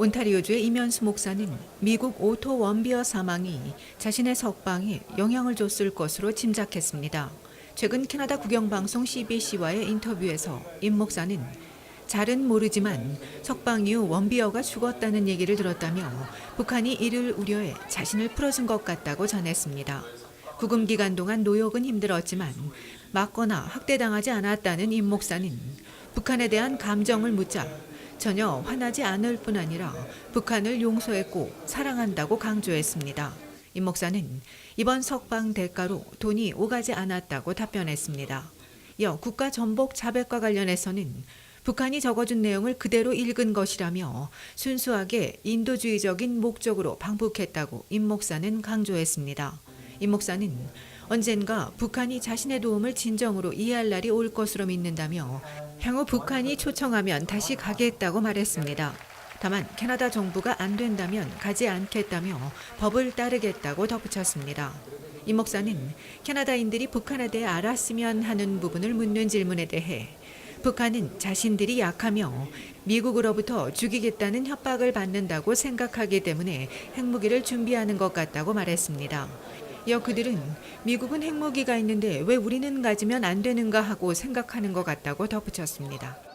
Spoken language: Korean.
온타리오주의 이면수 목사는 미국 오토 원비어 사망이 자신의 석방에 영향을 줬을 것으로 짐작했습니다. 최근 캐나다 국영방송 CBC와의 인터뷰에서 임 목사는 잘은 모르지만 석방 이후 원비어가 죽었다는 얘기를 들었다며 북한이 이를 우려해 자신을 풀어준 것 같다고 전했습니다. 구금 기간 동안 노역은 힘들었지만 맞거나 학대당하지 않았다는 임 목사는 북한에 대한 감정을 묻자 전혀 화나지 않을 뿐 아니라 북한을 용서했고 사랑한다고 강조했습니다. 임 목사는 이번 석방 대가로 돈이 오가지 않았다고 답변했습니다. 이어 국가 전복 자백과 관련해서는 북한이 적어준 내용을 그대로 읽은 것이라며 순수하게 인도주의적인 목적으로 방북했다고 임 목사는 강조했습니다. 임 목사는 언젠가 북한이 자신의 도움을 진정으로 이해할 날이 올 것으로 믿는다며 향후 북한이 초청하면 다시 가겠다고 말했습니다. 다만 캐나다 정부가 안 된다면 가지 않겠다며 법을 따르겠다고 덧붙였습니다. 임 목사는 캐나다인들이 북한에 대해 알았으면 하는 부분을 묻는 질문에 대해 북한은 자신들이 약하며 미국으로부터 죽이겠다는 협박을 받는다고 생각하기 때문에 핵무기를 준비하는 것 같다고 말했습니다. 이어 그들은 미국은 핵무기가 있는데 왜 우리는 가지면 안 되는가 하고 생각하는 것 같다고 덧붙였습니다.